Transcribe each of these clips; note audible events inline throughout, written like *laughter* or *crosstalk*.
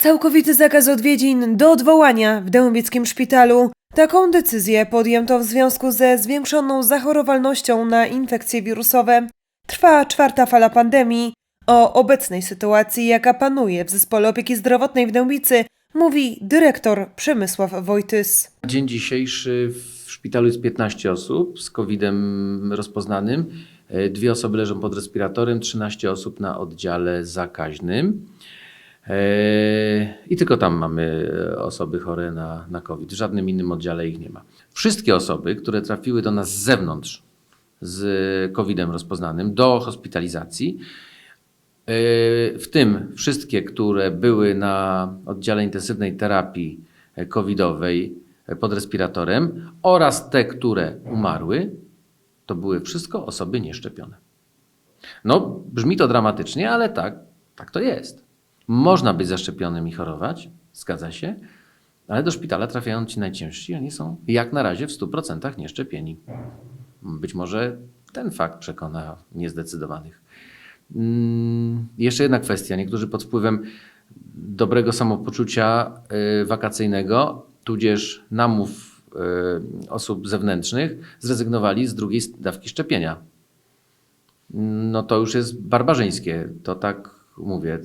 Całkowity zakaz odwiedzin do odwołania w Dębieckim Szpitalu. Taką decyzję podjęto w związku ze zwiększoną zachorowalnością na infekcje wirusowe. Trwa czwarta fala pandemii. O obecnej sytuacji, jaka panuje w Zespole Opieki Zdrowotnej w Dębicy, mówi dyrektor Przemysław Wojtys. Dzień dzisiejszy w szpitalu jest 15 osób z COVID-em rozpoznanym. E, Dwie osoby leżą pod respiratorem, 13 osób na oddziale zakaźnym. E, I tylko tam mamy e, osoby chore na, na COVID. W żadnym innym oddziale ich nie ma. Wszystkie osoby, które trafiły do nas z zewnątrz z COVID-em rozpoznanym do hospitalizacji, e, w tym wszystkie, które były na oddziale intensywnej terapii e, covidowej pod respiratorem oraz te, które umarły, to były wszystko osoby nieszczepione. No, brzmi to dramatycznie, ale tak, tak to jest. Można być zaszczepionym i chorować, zgadza się, ale do szpitala trafiają ci najciężsi, oni są jak na razie w 100% nieszczepieni. Być może ten fakt przekona niezdecydowanych. Mm, Jeszcze jedna kwestia. Niektórzy pod wpływem dobrego samopoczucia y, wakacyjnego, tudzież namów y, osób zewnętrznych, zrezygnowali z drugiej dawki szczepienia. No to już jest barbarzyńskie. To tak mówię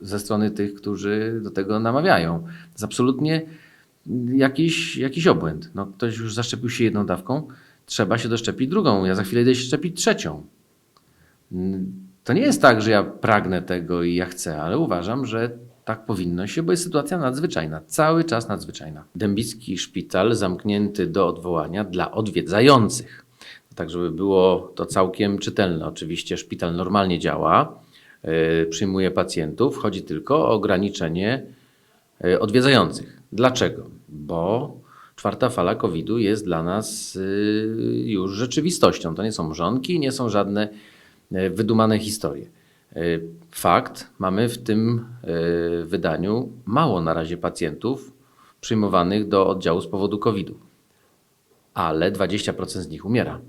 ze strony tych, którzy do tego namawiają. To jest absolutnie jakiś, jakiś obłęd. No, ktoś już zaszczepił się jedną dawką, trzeba się doszczepić drugą. Ja za chwilę idę się szczepić trzecią. To nie jest tak, że ja pragnę tego i ja chcę, ale uważam, że tak powinno się, bo jest sytuacja nadzwyczajna, cały czas nadzwyczajna. Dębicki szpital zamknięty do odwołania dla odwiedzających. Tak, żeby było to całkiem czytelne. Oczywiście szpital normalnie działa, przyjmuje pacjentów, chodzi tylko o ograniczenie yy, odwiedzających. Dlaczego? Bo czwarta fala COVID-u jest dla nas yy, już rzeczywistością. To nie są mrzonki, nie są żadne wydumane historie. Fakt, mamy w tym wydaniu mało na razie pacjentów przyjmowanych do oddziału z powodu COVID-u, ale 20% z nich umiera.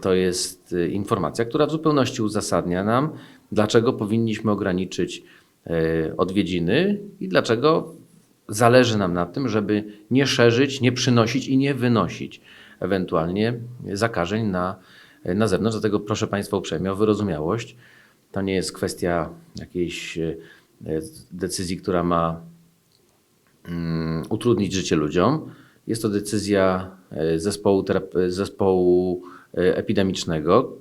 To jest y, informacja, która w zupełności uzasadnia nam, dlaczego powinniśmy ograniczyć y, odwiedziny i dlaczego zależy nam na tym, żeby nie szerzyć, nie przynosić i nie wynosić ewentualnie zakażeń na, na zewnątrz. Dlatego proszę Państwa uprzejmie o wyrozumiałość. To nie jest kwestia jakiejś y, y, decyzji, która ma mm, utrudnić życie ludziom. Jest to decyzja zespołu, terap- zespołu e, epidemicznego,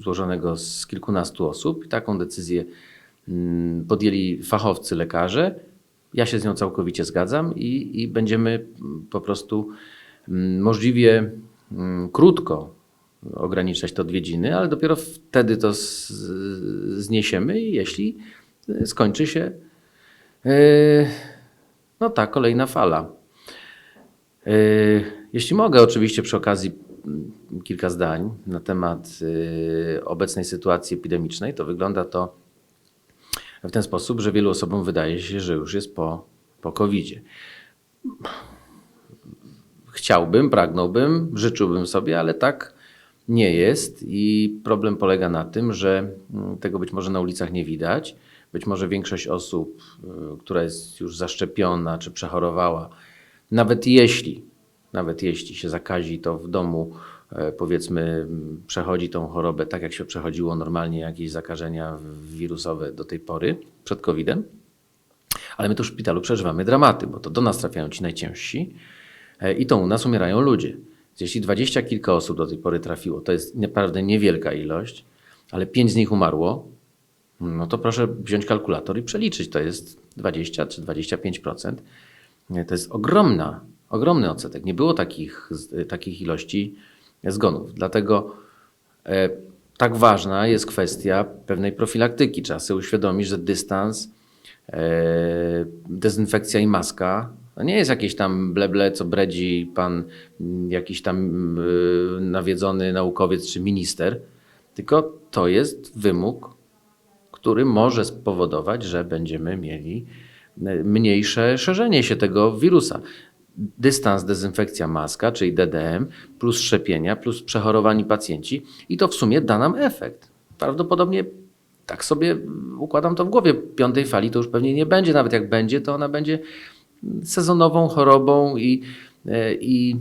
złożonego z kilkunastu osób. Taką decyzję mm, podjęli fachowcy, lekarze. Ja się z nią całkowicie zgadzam i, i będziemy mm, po prostu mm, możliwie krótko ograniczać te odwiedziny, ale dopiero wtedy to zniesiemy, jeśli e, skończy się e, no ta kolejna fala. Jeśli mogę, oczywiście przy okazji mm, kilka zdań na temat yy, obecnej sytuacji epidemicznej, to wygląda to w ten sposób, że wielu osobom wydaje się, że już jest po, po COVID-zie. Chciałbym, pragnąłbym, życzyłbym sobie, ale tak nie jest i problem polega na tym, że mm, tego być może na ulicach nie widać. Być może większość osób, y, która jest już zaszczepiona czy przechorowała, nawet jeśli, nawet jeśli się zakazi, to w domu e, powiedzmy przechodzi tą chorobę tak, jak się przechodziło normalnie jakieś zakażenia wirusowe do tej pory, przed COVID-em. Ale my tu w szpitalu przeżywamy dramaty, bo to do nas trafiają ci najciężsi e, i to u nas umierają ludzie. Jeśli dwadzieścia kilka osób do tej pory trafiło, to jest naprawdę niewielka ilość, ale pięć z nich umarło, no to proszę wziąć kalkulator i przeliczyć. To jest 20 czy 25%. Nie, To jest ogromna, ogromny odsetek. Nie było takich, z- takich ilości zgonów. Dlatego e, tak ważna jest kwestia pewnej profilaktyki. Trzeba sobie uświadomić, że dystans, e, dezynfekcja i maska to nie jest jakieś tam bleble, co bredzi pan mm, jakiś tam y, nawiedzony naukowiec czy minister, tylko to jest wymóg który może spowodować, że będziemy mieli e, mniejsze szerzenie się tego wirusa. Dystans, dezynfekcja, maska, czyli DDM, plus szczepienia, plus przechorowani pacjenci i to w sumie da nam efekt. Prawdopodobnie tak sobie układam to w głowie. Piątej fali to już pewnie nie będzie, nawet jak będzie, to ona będzie sezonową chorobą i, e, i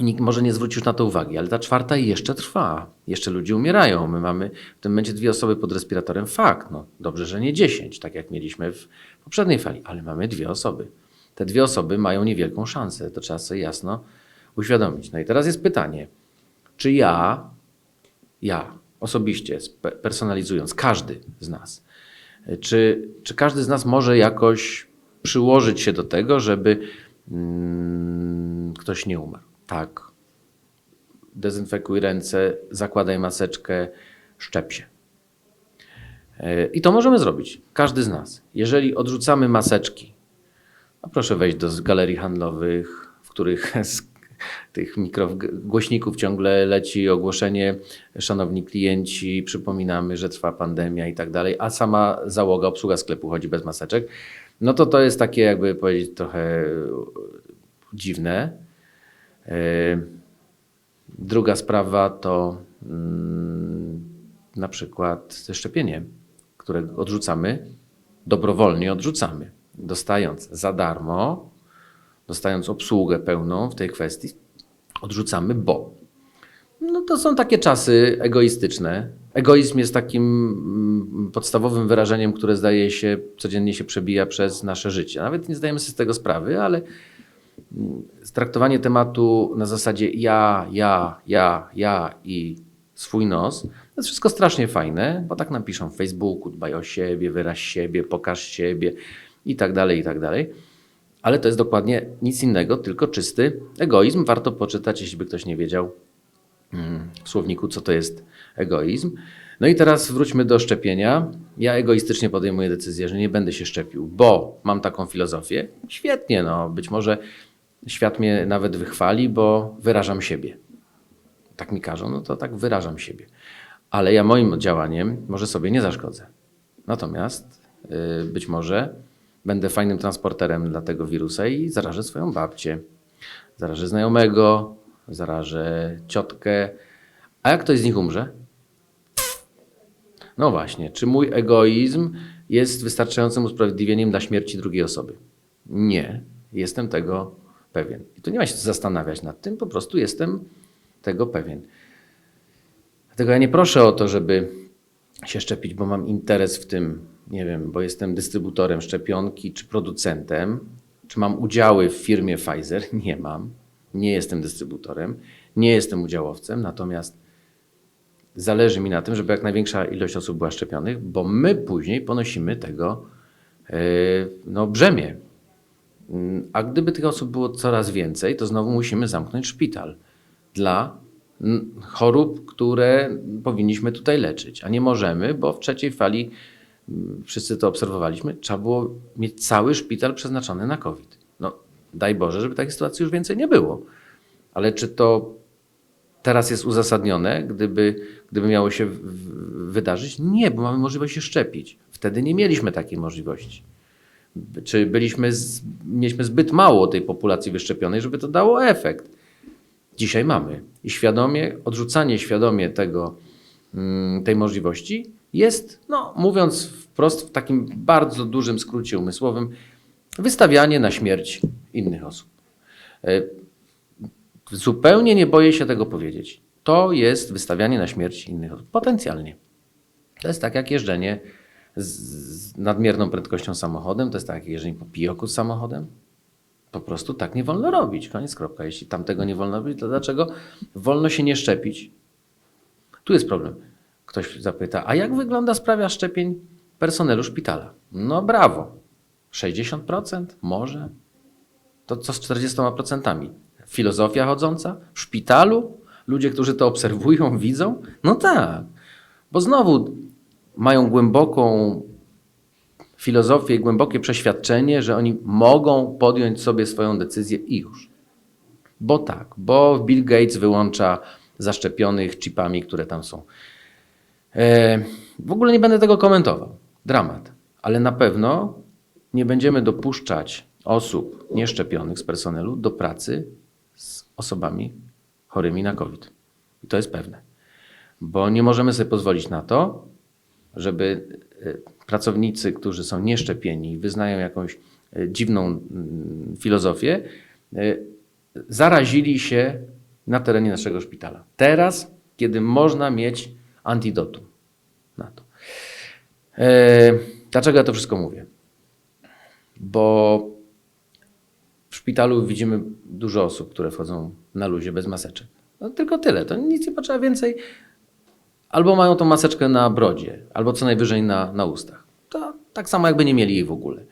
nikt może nie zwróci już na to uwagi, ale ta czwarta jeszcze trwa. Jeszcze ludzie umierają. My mamy w tym momencie dwie osoby pod respiratorem. Fakt, no dobrze, że nie dziesięć, tak jak mieliśmy w poprzedniej fali, ale mamy dwie osoby. Te dwie osoby mają niewielką szansę. To trzeba sobie jasno uświadomić. No i teraz jest pytanie, czy ja, ja osobiście, personalizując, każdy z nas, czy, czy każdy z nas może jakoś przyłożyć się do tego, żeby mm, ktoś nie umarł? Tak. Dezynfekuj ręce, zakładaj maseczkę, szczep się. E, I to możemy zrobić, każdy z nas. Jeżeli odrzucamy maseczki, a proszę wejść do galerii handlowych, w których *laughs* z tych mikrogłośników ciągle leci ogłoszenie, szanowni klienci, przypominamy, że trwa pandemia i tak dalej, a sama załoga, obsługa sklepu chodzi bez maseczek, no to to jest takie, jakby powiedzieć, trochę dziwne. E, Druga sprawa to mm, na przykład szczepienie, które odrzucamy, dobrowolnie odrzucamy, dostając za darmo, dostając obsługę pełną w tej kwestii, odrzucamy, bo no to są takie czasy egoistyczne. Egoizm jest takim mm, podstawowym wyrażeniem, które zdaje się, codziennie się przebija przez nasze życie. Nawet nie zdajemy sobie z tego sprawy, ale traktowanie tematu na zasadzie ja, ja, ja, ja i swój nos, to jest wszystko strasznie fajne, bo tak nam piszą w Facebooku, dbaj o siebie, wyraź siebie, pokaż siebie i tak dalej, i tak dalej. Ale to jest dokładnie nic innego, tylko czysty egoizm. Warto poczytać, jeśli by ktoś nie wiedział mm, w słowniku, co to jest egoizm. No i teraz wróćmy do szczepienia. Ja egoistycznie podejmuję decyzję, że nie będę się szczepił, bo mam taką filozofię. Świetnie, no być może świat mnie nawet wychwali, bo wyrażam siebie. Tak mi każą, no to tak wyrażam siebie. Ale ja moim działaniem może sobie nie zaszkodzę. Natomiast yy, być może będę fajnym transporterem dla tego wirusa i zarażę swoją babcię, zarażę znajomego, zarażę ciotkę. A jak ktoś z nich umrze? No właśnie, czy mój egoizm jest wystarczającym usprawiedliwieniem dla śmierci drugiej osoby? Nie, jestem tego pewien. I tu nie ma się zastanawiać nad tym, po prostu jestem tego pewien. Dlatego ja nie proszę o to, żeby się szczepić, bo mam interes w tym, nie wiem, bo jestem dystrybutorem szczepionki czy producentem, czy mam udziały w firmie Pfizer. *laughs* Nie mam. Nie jestem dystrybutorem, nie jestem udziałowcem, natomiast zależy mi na tym, żeby jak największa ilość osób była szczepionych, bo my później ponosimy tego yy, no, brzemię. A gdyby tych osób było coraz więcej, to znowu musimy zamknąć szpital dla chorób, które powinniśmy tutaj leczyć, a nie możemy, bo w trzeciej fali wszyscy to obserwowaliśmy, trzeba było mieć cały szpital przeznaczony na COVID. No, daj Boże, żeby takiej sytuacji już więcej nie było. Ale czy to teraz jest uzasadnione, gdyby, gdyby miało się w- w- wydarzyć? Nie, bo mamy możliwość się szczepić. Wtedy nie mieliśmy takiej możliwości. Czy byliśmy z, mieliśmy zbyt mało tej populacji wyszczepionej, żeby to dało efekt? Dzisiaj mamy. I świadomie, odrzucanie świadomie tego, mm, tej możliwości jest, no, mówiąc wprost, w takim bardzo dużym skrócie umysłowym, wystawianie na śmierć innych osób. E, Zupełnie nie boję się tego powiedzieć. To jest wystawianie na śmierć innych osób. Potencjalnie. To jest tak jak jeżdżenie z, nadmierną prędkością samochodem, to jest tak jak jeżdżenie po pijoku z samochodem. Po prostu tak nie wolno robić. Koniec, kropka. Jeśli tam tego nie wolno robić, to dlaczego wolno się nie szczepić? Tu jest problem. Ktoś zapyta, a jak wygląda sprawa szczepień personelu szpitala? No brawo. 60%? Może? To co z 40%? Filozofia chodząca? W szpitalu? Ludzie, którzy to obserwują, *laughs* widzą? No tak. Bo znowu mają głęboką filozofię i głębokie przeświadczenie, że oni mogą podjąć sobie swoją decyzję i już. Bo tak, bo Bill Gates wyłącza zaszczepionych chipami, które tam są. E, w ogóle nie będę tego komentował. Dramat. Ale na pewno nie będziemy dopuszczać osób nieszczepionych z personelu do pracy z osobami chorymi na COVID. I to jest pewne. Bo nie możemy sobie pozwolić na to, żeby e, pracownicy, którzy są nieszczepieni, wyznają jakąś e, dziwną mm, filozofię, zarazili się na terenie naszego szpitala. Teraz, kiedy można mieć antidotum na to. E, Dlaczego ja to wszystko mówię? Bo w szpitalu widzimy dużo osób, które wchodzą na luzie bez maseczek. No, tylko tyle, to nic nie potrzeba więcej. Albo mają tą maseczkę na brodzie, albo co najwyżej na, na ustach. To tak samo jakby nie mieli jej w ogóle.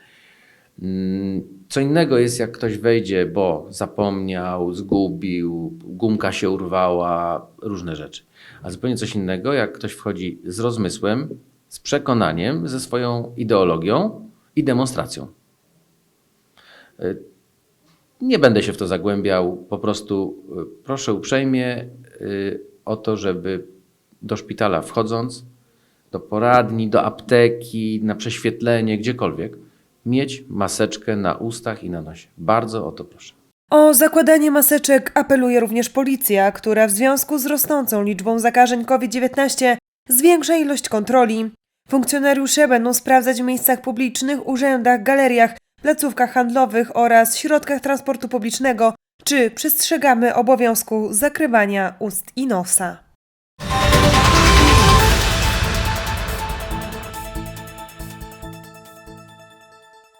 Mm, Co innego jest, jak ktoś wejdzie, bo zapomniał, zgubił, gumka się urwała, różne rzeczy. A zupełnie coś innego, jak ktoś wchodzi z rozmysłem, z przekonaniem, ze swoją ideologią i demonstracją. Y, Nie będę się w to zagłębiał, po prostu y, proszę uprzejmie y, o to, żeby do szpitala wchodząc, do poradni, do apteki, na prześwietlenie, gdziekolwiek, mieć maseczkę na ustach i na nosie. Bardzo o to proszę. O zakładanie maseczek apeluje również policja, która w związku z rosnącą liczbą zakażeń COVID-19 zwiększa ilość kontroli. Funkcjonariusze będą sprawdzać w miejscach publicznych, urzędach, galeriach, placówkach handlowych oraz środkach transportu publicznego, czy przestrzegamy obowiązku zakrywania ust i nosa.